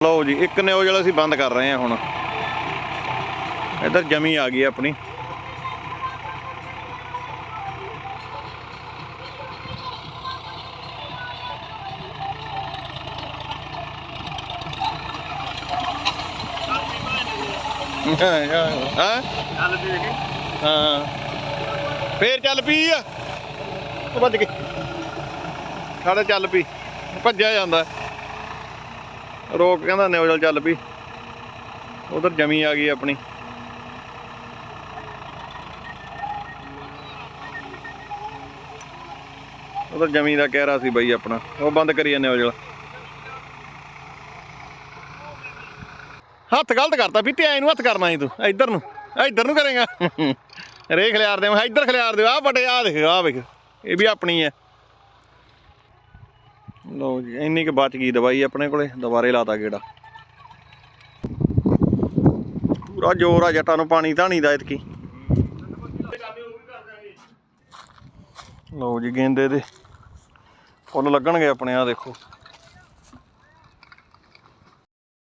ਲਓ ਜੀ ਇੱਕ ਨਿਊਜ਼ ਵਾਲਾ ਅਸੀਂ ਬੰਦ ਕਰ ਰਹੇ ਹਾਂ ਹੁਣ। ਇੱਧਰ ਜਮੀ ਆ ਗਈ ਆਪਣੀ। ਹਾਂ? ਚੱਲ ਦੇਖ ਹਾਂ। ਫੇਰ ਚੱਲ ਪਈ ਆ। ਉਹ ਵੱਜ ਗਈ ਸਾਡੇ ਚੱਲ ਪਈ। ਭੱਜਿਆ ਜਾਂਦਾ। ਰੋਕ ਕਹਿੰਦਾ ਨਿਓਜਲ ਚੱਲ ਪਈ। ਉਧਰ ਜਮੀ ਆ ਗਈ ਆਪਣੀ। ਉਧਰ ਜਮੀ ਦਾ ਕਹਿ ਰਿਹਾ ਸੀ ਬਈ ਆਪਣਾ। ਉਹ ਬੰਦ ਕਰੀ ਜਾਂਦੇ ਨਿਉਜਲ ਹੱਥ ਗਲਤ ਕਰਤਾ ਵੀ ਤੇ ਐ ਨੂੰ ਹੱਥ ਕਰਨਾ ਸੀ ਤੂੰ, ਇੱਧਰ ਨੂੰ ਇੱਧਰ ਨੂੰ ਕਰੇਗਾ। ਰੇ ਖਿਲਾਰ ਦੇ, ਮੈਂ ਇੱਧਰ ਖਿਲਾਰ ਦੇ ਆ ਵੱਡੇ ਆ ਦੇਖ ਆ ਵੇਖ, ਇਹ ਵੀ ਆਪਣੀ ਹੈ। ਲਓ ਜੀ, ਇੰਨੀ ਕੁ ਬਚ ਗਈ ਦਵਾਈ ਆਪਣੇ ਕੋਲੇ? ਦੁਬਾਰੇ ਲਾਤਾ ਗੇੜਾ। ਪੂਰਾ ਜ਼ੋਰ ਆ ਜੱਟਾਂ ਨੂੰ, ਪਾਣੀ ਧਾਣੀ ਦਾ ਇਤਕੀ। ਲਓ ਜੀ, ਗੇਂਦੇ ਦੇ। ਫੁੱਲ ਲੱਗਣਗੇ ਆਪਣੇ ਆ ਦੇਖੋ।